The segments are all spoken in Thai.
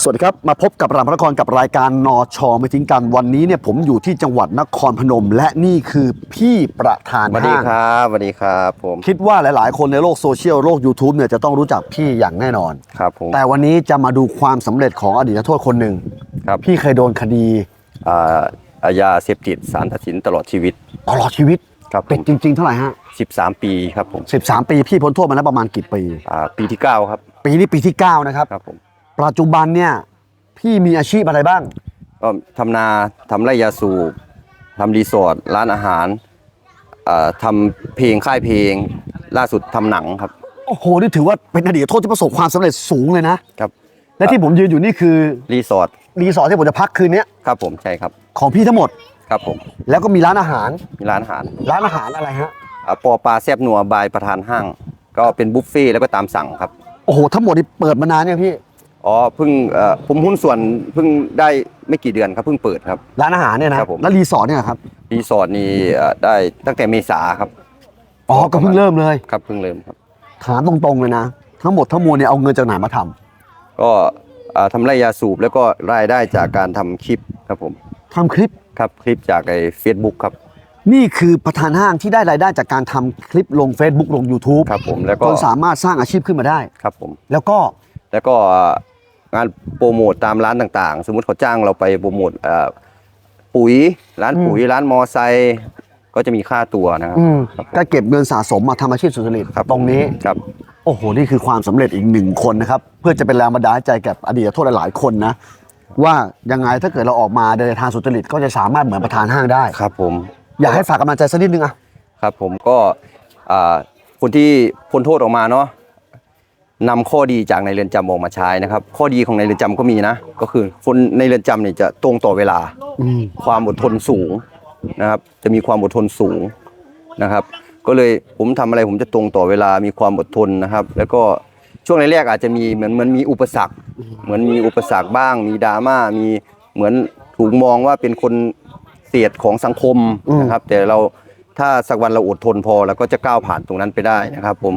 สวัสดีครับ มาพบกับรามพระนครกับรายการนอชอไม่ทิ้งกันวันนี้เนี่ยผมอยู่ที่จังหวัดนครพนม และนี่คือพี่ประธานสวัสดีห้างครับสวัสดีครับผมคิดว่าหลาย ๆ คนในโลกโซเชียลโลก YouTube เนี่ยจะต้องรู้จักพี่อย่างแน่นอน ครับผม แต่วันนี้จะมาดูความสำเร็จของอดีตนักโทษคนหนึ่งครับ พี่เคยโดนคดีอ่าอาญาเสพติดสารตัดสินตลอดชีวิต ตลอดชีวิตครับผเป็นมจริง ๆ เท่าไหร่ฮะ13 ปีครับผม13 ปีพี่พ้นโทษมาแล้วประมาณกี่ปี อ่าปีที่ 9 ครับ ปีนี้ปีที่ 9 นะครับ ครับผม ปัจจุบันเนี่ยพี่มีอาชีพอะไรบ้าง ก็ทำนาทำไร่ยาสูบทำรีสอร์ทร้านอาหารอ่าทำเพลงค่ายเพลง ล่าสุดทำหนังครับโอ้โห นี่ถือว่าเป็นอดีตนักโทษที่ประสบความสำเร็จสูงเลยนะ ครับและที่ผมยืนอยู่นี่คือรีสอร์ทรีสอร์ทที่ผมจะพักคืนเนี้ยครับผมใช่ครับของพี่ทั้งหมด ครับผมแล้วก็มีร้านอาหาร มีร้านอาหารร้านอาหารอะไรฮะ อ่าปอปลาแซบนัวบายประธานห้าง ก็เป็นบุฟเฟ่ต์แล้วก็ตามสั่งครับ โอ้โห ทั้งหมดนี่เปิดมานานเนี่ยงพี่ อ๋อเพิ่งเอ่อผมหุ้นส่วนเพิ่งได้ไม่กี่เดือนครับเพิ่งเปิดครับ ร้านอาหารเนี่ยนะครับผม แล้วรีสอร์ทเนี่ยครับรีสอร์ทนี่เอ่อได้ตั้งแต่เมษาครับอ๋อก็เพิ่งเริ่มเลย ครับเพิ่งเริ่มครับ ถามตรงๆเลยนะ ทั้งหมดทั้งมวลเนี่ยเอาเงินจากไหนมาทำก็เอ่อทำไร่ยาสูบแล้วก็รายได้จากการทำคลิปครับผมทำคลิปครับคลิปจากไอ้เฟซบุ๊กครับนี่คือประธานห้างที่ได้รายได้จากการทำคลิปลง Facebook ลง YouTube ครับผมแล้วก็จนสามารถสร้างอาชีพขึ้นมาได้ ครับผม แล้วก็แล้วก็ งานโปรโมทตามร้านต่างๆ สมมุติเขาจ้างเราไปโปรโมทเอ่อปุ๋ยร้านปุ๋ยร้านมอไซค์ก็จะมีค่าตัวนะครับอืมครับผมก็เก็บเงินสะสมมาทำอาชีพสุจริตครับตรงนี้ครับโอ้โหนี่คือความสำเร็จอีกหนึ่งคนนะครับเพื่อจะเป็นแรงบันดาลใจกับอดีตนักโทษหลายๆคนนะว่ายังไงถ้าเกิดเราออกมาในทางสุจริตก็จะสามารถเหมือนประธานห้างได้ครับ ผม อยากให้ฝากกำลังใจสักนิดนึงอะครับ ผมก็อ่าคนที่พ้นโทษออกมาเนาะ นำข้อดีจากในเรือนจำออกมาใช้นะครับ ข้อดีของในเรือนจำก็มีนะ ก็คือคนในเรือนจำเนี่ยจะตรงต่อเวลาอืมความอดทนสูงนะครับ จะมีความอดทนสูงนะครับ ก็เลยผมทำอะไรผมจะตรงต่อเวลามีความอดทนนะครับ แล้วก็ช่วงแรกๆอาจจะมีเหมือนเหมือนมีอุปสรรค เหมือนมีอุปสรรคบ้าง มีดราม่ามีเหมือนถูกมองว่าเป็นคนเสียดของสังคมนะครับ แต่เราถ้าสักวันเราอดทนพอเราก็จะก้าวผ่านตรงนั้นไปได้นะครับ ผม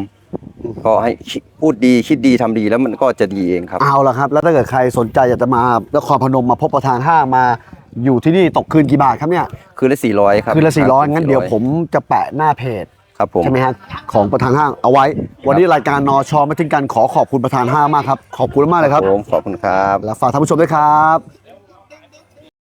ก็ให้คิดพูดดีคิดดีทำดีแล้วมันก็จะดีเองครับ เอาละครับ แล้วถ้าเกิดใครสนใจอยากจะมานครพนมมาพบประธานห้างมาอยู่ที่นี่ตกคืนกี่บาทครับเนี่ยคืนละสี่ร้อยครับคืนละสี่ร้อยคบงั้นเดี๋ยวผมจะแปะหน้าเพจ ครับผม ใช่ไหมฮะของประธานห้างเอาไว้ วันนี้รายการนอชอไม่ทิ้งกันขอขอบคุณประธานห้างมากครับ ขอบคุณมากเลยครับ ผมขอบคุณครับ และฝากท่านผู้ชมด้วยครับ